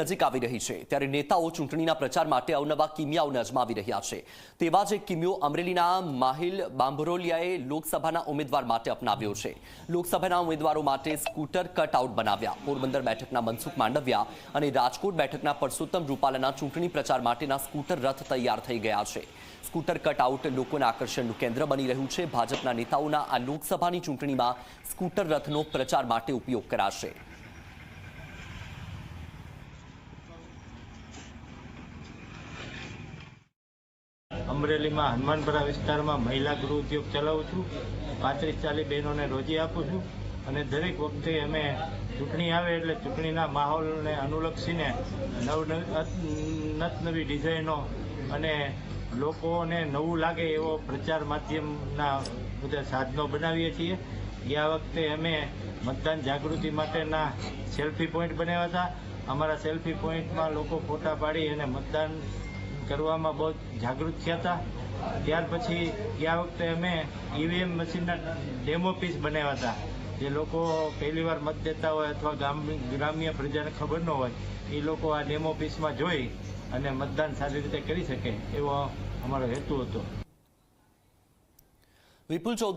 નજીક આવી રહી છે. ત્યારે નેતાઓ ચૂંટણીના પ્રચાર માટે અવનવા કિમિયાઓને અજમાવી રહ્યા છે. તેવા જ કિમિયો અમરેલીના માહિલ બાંભરોલિયાએ લોકસભાના ઉમેદવાર માટે અપનાવ્યો છે. લોકસભાના ઉમેદવારો માટે સ્કૂટર કટઆઉટ બનાવ્યા. પોરબંદર બેઠકના મનસુખ માંડવિયા અને રાજકોટ બેઠકના પરસોત્તમ રૂપાલાના ચૂંટણી પ્રચાર માટેના સ્કૂટર રથ તૈયાર થઈ ગયા છે. સ્કૂટર કટઆઉટ લોકોના આકર્ષણનું કેન્દ્ર બની રહ્યું છે. ભાજપના નેતાઓના આ લોકસભાની ચૂંટણીમાં સ્કૂટર રથનો પ્રચાર માટે ઉપયોગ કરાશે. અમરેલીમાં હનુમાનપરા વિસ્તારમાં મહિલા ગૃહ ઉદ્યોગ ચલાવું છું, પાંત્રીસ ચાલીસ બહેનોને રોજી આપું છું અને દરેક વખતે અમે ચૂંટણી આવે એટલે ચૂંટણીના માહોલને અનુલક્ષીને નવ નવી ડિઝાઇનો અને લોકોને નવું લાગે એવો પ્રચાર માધ્યમના બધા સાધનો બનાવીએ છીએ. ગયા વખતે અમે મતદાન જાગૃતિ માટેના સેલ્ફી પોઈન્ટ બનાવ્યા હતા. અમારા સેલ્ફી પોઈન્ટમાં લોકો ફોટા પાડી અને મતદાન કરવામાં બહુ જાગૃત થયા હતા. ત્યાર પછી ગયા વખતે અમે ઈવીએમ મશીનના ડેમો પીસ બનાવ્યા હતા. જે લોકો પહેલી વાર મત દેતા હોય અથવા ગામ ગ્રામ્ય પ્રજાને ખબર ન હોય, એ લોકો આ ડેમો પીસમાં જોઈ અને મતદાન સારી રીતે કરી શકે એવો અમારો હેતુ હતો. વિપુલ ચૌધરી